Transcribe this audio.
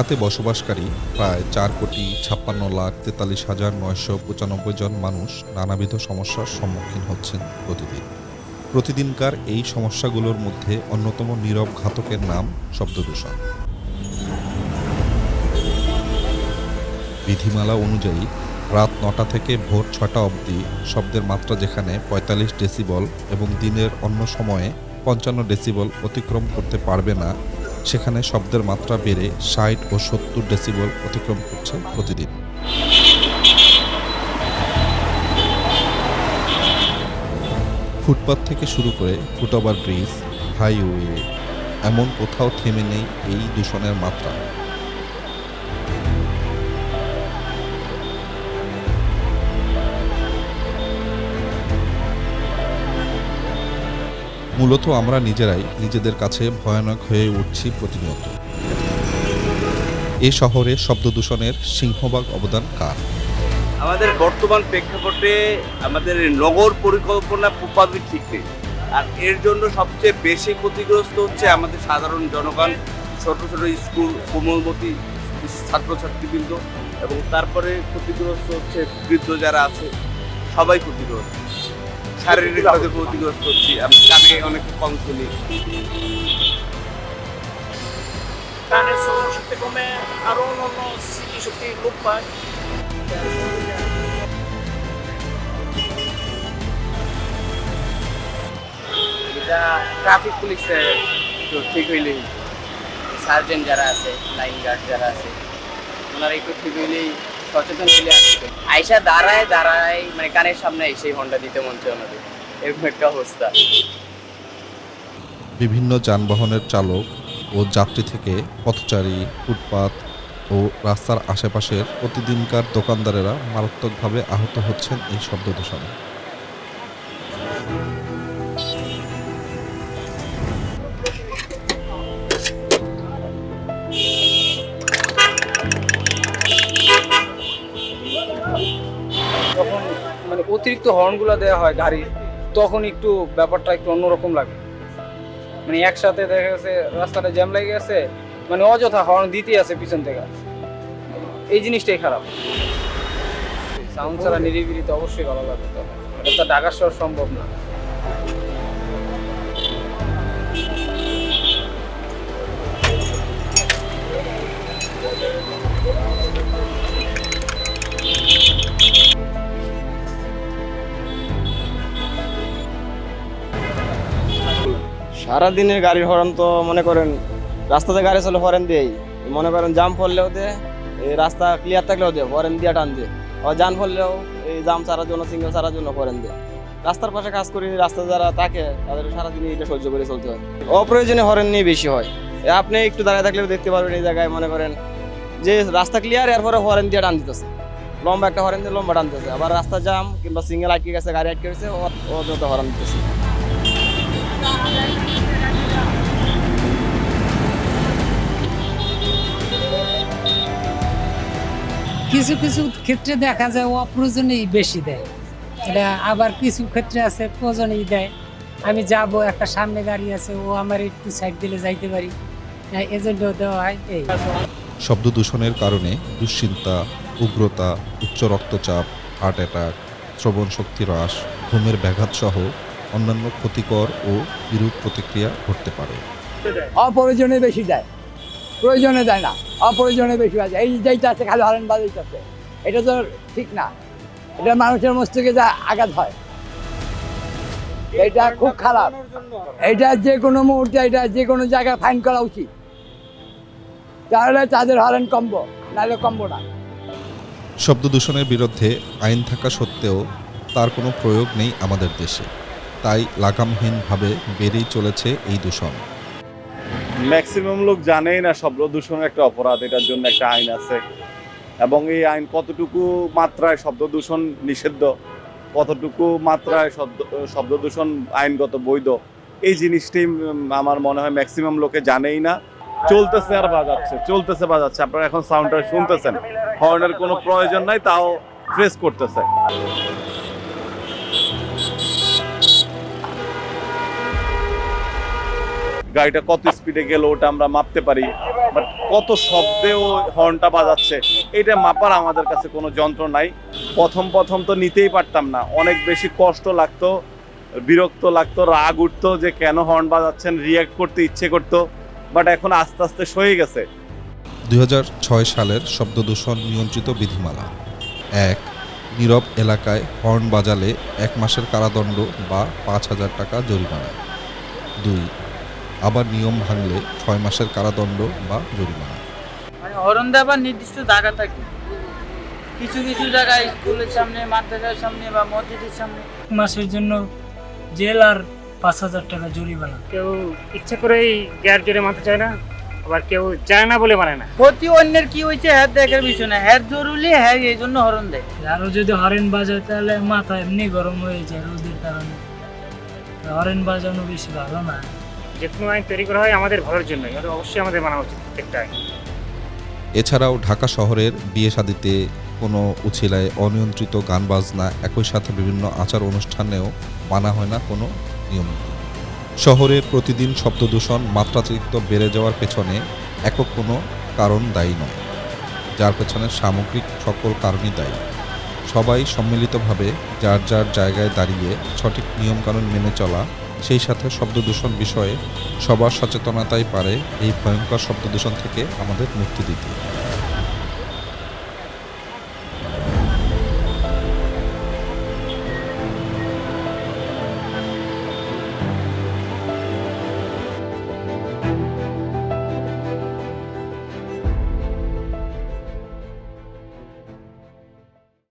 ঢাকাতে বসবাসকারী প্রায় চার কোটি ছাপ্পান্ন লাখ তেতাল্লিশ হাজার নয়শো পঁচানব্বই জন মানুষ নানাবিধ সমস্যার সম্মুখীন হচ্ছেন প্রতিদিন। প্রতিদিনকার এই সমস্যাগুলোর মধ্যে অন্যতম নীরব ঘাতকের নাম শব্দদূষণ। বিধিমালা অনুযায়ী রাত নটা থেকে ভোর ছটা অবধি শব্দের মাত্রা যেখানে পঁয়তাল্লিশ ডেসিবল এবং দিনের অন্য সময়ে পঞ্চান্ন ডেসিবল অতিক্রম করতে পারবে না সেখানে শব্দের মাত্রা বেড়ে ষাট ও সত্তর ডেসিবল অতিক্রম করছে প্রতিদিন। ফুটপাথ থেকে শুরু করে ফুটওভার ব্রিজ, হাইওয়ে, এমন কোথাও থেমে নেই এই দূষণের মাত্রা। মূলত আমরা নিজেরাই নিজেদের কাছে ভয়ানক হয়ে উঠছি প্রতিনিয়ত। এ শহরে শব্দ দূষণের সিংহভাগ অবদান কার? আমাদের বর্তমান প্রেক্ষাপটে আমাদের নগর পরিকল্পনা পুপাবি ঠিক নেই। আর এর জন্য সবচেয়ে বেশি ক্ষতিগ্রস্ত হচ্ছে আমাদের সাধারণ জনগণ, ছোট ছোট স্কুল, কোমলমতি ছাত্রছাত্রীবৃন্দ এবং তারপরে ক্ষতিগ্রস্ত হচ্ছে বৃদ্ধ যারা আছে, সবাই ক্ষতিগ্রস্ত। শারীরিকভাবে ক্ষতিগ্রস্ত হচ্ছি আমি কানে অনেক কম শুনি। কানের শ্রবণ শক্তি কমে আরও অন্যান্য স্মৃতিশক্তি লোপ পায়। এটা ট্রাফিক পুলিশে ঠিক হইলেই সার্জেন্ট যারা আছে লাইন গার্ড যারা আছে ওনারা একটু ঠিক হইলেই সচেতন আসবে আইসা দাঁড়ায় দাঁড়ায় মানে কানের সামনে এসে হন্ডা দিতে মন চায় ওনাদের এরকম একটা অবস্থা। বিভিন্ন যানবাহনের চালক ও যাত্রী থেকে পথচারী, ফুটপাত ও রাস্তার আশেপাশের প্রতিদিনকার দোকানদারেরা মারাত্মকভাবে আহত হচ্ছেন এই শব্দ দূষণে অতিরিক্ত হর্নগুলো দেওয়া হয় গাড়ির, তখন একটু ব্যাপারটা একটু অন্যরকম লাগে। মানে একসাথে দেখা গেছে রাস্তাটা জ্যাম লেগে গেছে মানে অযথা হর্ন দিতেই আছে পিছন থেকে। এই জিনিসটাই খারাপ। সাউন্ড ছাড়া নিরিবিলিতে অবশ্যই ভালো লাগবে। এটা তো ঢাকা সম্ভব না। সারাদিনের গাড়ির হর্ন তো মনে করেন রাস্তাতে গাড়ি চলে হরেন দিয়েই। মনে করেন জাম পড়লেও দে, এই রাস্তা ক্লিয়ার থাকলেও দে, হরেন দিয়ে টান দিয়ে আবার জাম পড়লেও এই জাম ছাড়ার জন্য সিঙ্গেল ছাড়ার জন্য হরেন দিয়ে রাস্তার পাশে কাজ করি রাস্তা যারা থাকে, তাদের সারাদিন এটা সহ্য করে চলতে হয়। অপ্রয়োজনীয় হরেন নিয়ে বেশি হয়। আপনি একটু দাঁড়িয়ে থাকলেও দেখতে পারবেন এই জায়গায়, মনে করেন যে রাস্তা ক্লিয়ার এরপরে হরেন দিয়ে টান দিতেছে। লম্বা একটা হরেন দিয়ে লম্বা টানতেছে আবার রাস্তা জাম কিংবা সিঙ্গেল আটকে গেছে, গাড়ি আটকে গেছে, ও হরেন দিতেছে। কিছু কিছু ক্ষেত্রে দেখা যায় ও অপ্রয়োজনেই বেশি দেয়। এটা আবার কিছু ক্ষেত্রে আছে প্রয়োজনেই দেয়। আমি যাব একটা সামনে গাড়ি আছে ও আমার একটু সাইড দিলে যাইতে পারি। হ্যাঁ, এজন্যও দেওয়া হয় এই। শব্দ দূষণের কারণে দুশ্চিন্তা উগ্রতা উচ্চ রক্তচাপ হার্ট অ্যাটাক শ্রবণ শক্তি হ্রাস ঘুমের ব্যাঘাত সহ অন্যান্য ক্ষতিকর ও বিরূপ প্রতিক্রিয়া ঘটতে পারে। অপ্রয়োজনে বেশি দেয়। প্রয়োজনে দেয় না, অপ্রয়োজনে বেশি আছে এই যেইটা আছে, খালি হরেন বাজাইতেছে এটা তো ঠিক না। এটা মানুষের মস্তিষ্কে যা আঘাত হয়। এটা খুব খারাপ। এটা যে কোনো মুহূর্তে, এটা যে কোনো জায়গায় ফাইন করা উচিত। তাহলে তাদের হরেন কমবো, নাহলে কমবো না। শব্দ দূষণের বিরুদ্ধে আইন থাকা সত্ত্বেও তার কোনো প্রয়োগ নেই আমাদের দেশে। তাই লাগামহীনভাবে বেড়েই চলেছে এই দূষণ। ম্যাক্সিমাম লোক জানেই না শব্দ দূষণ একটা অপরাধ, এটার জন্য একটা আইন আছে। এবং এই আইন কতটুকু মাত্রায় শব্দ দূষণ নিষিদ্ধ, কতটুকু মাত্রায় শব্দ শব্দ দূষণ আইনগত বৈধ, এই জিনিসটি আমার মনে হয় ম্যাক্সিমাম লোকে জানেই না। চলতেছে আর বাজাচ্ছে, চলতেছে, বাজাচ্ছে। আপনারা এখন সাউন্ডটা শুনতেছেন। হর্নের কোনো প্রয়োজন নাই, তাও ফ্রেস করতেছে। গাড়িটা কত স্পিডে গেল ওটা আমরা মাপতে পারি বাট কত শব্দে ও হর্নটা বাজাচ্ছে, এটা মাপার আমাদের কাছে কোনো যন্ত্র নাই। প্রথম প্রথম তো নিতেই পারতাম না, অনেক বেশি কষ্ট লাগতো, বিরক্ত লাগতো, রাগ উঠতো যে কেন হর্ন বাজাচ্ছেন রিয়াক্ট করতে ইচ্ছে করতো বাট এখন আস্তে আস্তে সয়ে গেছে। দুই হাজার ছয় সালের শব্দ দূষণ নিয়ন্ত্রিত বিধিমালা। এক, নীরব এলাকায় হর্ন বাজালে এক মাসের কারাদণ্ড বা পাঁচ হাজার টাকা জরিমানা। দুই আবার নিয়ম ভাঙলে ছয় মাসের কারাদণ্ড বা জরিমানা। মানে হরণ দেবার নির্দিষ্ট জায়গা থাকে। কিছু কিছু জায়গায় স্কুলের সামনে মাদ্রাসার সামনে বা মসজিদের সামনে। মাসের জন্য জেল আর পাঁচ হাজার টাকা জরিমানা। কেউ ইচ্ছে করেই গ্যার জোরে মানতে চায় না আবার কেউ যায় না বলে মানে না। ক্ষতি অন্যের কি হয়েছে? হ্যাঁ দেখার বিষয় না হ্যাঁ জরুরি হ্যাঁ এই জন্য হরণ দেয়। আরও যদি হরেন বাজায় তাহলে মাথা এমনি গরম হয়ে যায় রোদের কারণে। হরেন বাজানো বেশি ভালো না। যে কোনো আইন তৈরি করা হয় আমাদের ভালোর জন্যই অবশ্যই আমাদের মানা উচিত প্রত্যেকটা আইন। এছাড়াও ঢাকা শহরের বিয়ে শাদিতে কোনো উছিলায় অনিয়ন্ত্রিত গান বাজনা একই সাথে বিভিন্ন আচার অনুষ্ঠানেও মানা হয় না কোনো নিয়ম। শহরের প্রতিদিন শব্দ দূষণ মাত্রাতিরিক্ত বেড়ে যাওয়ার পেছনে একক কোনো কারণ দায়ী নয়, যার পেছনে সামগ্রিক সকল কারণই দায়ী। সবাই সম্মিলিতভাবে যার যার জায়গায় দাঁড়িয়ে সঠিক নিয়মকানুন মেনে চলা সেই সাথে শব্দ দূষণ বিষয়ে সবার সচেতনতাই পারে এই ভয়ঙ্কর শব্দ দূষণ থেকে আমাদের মুক্তি দিতে।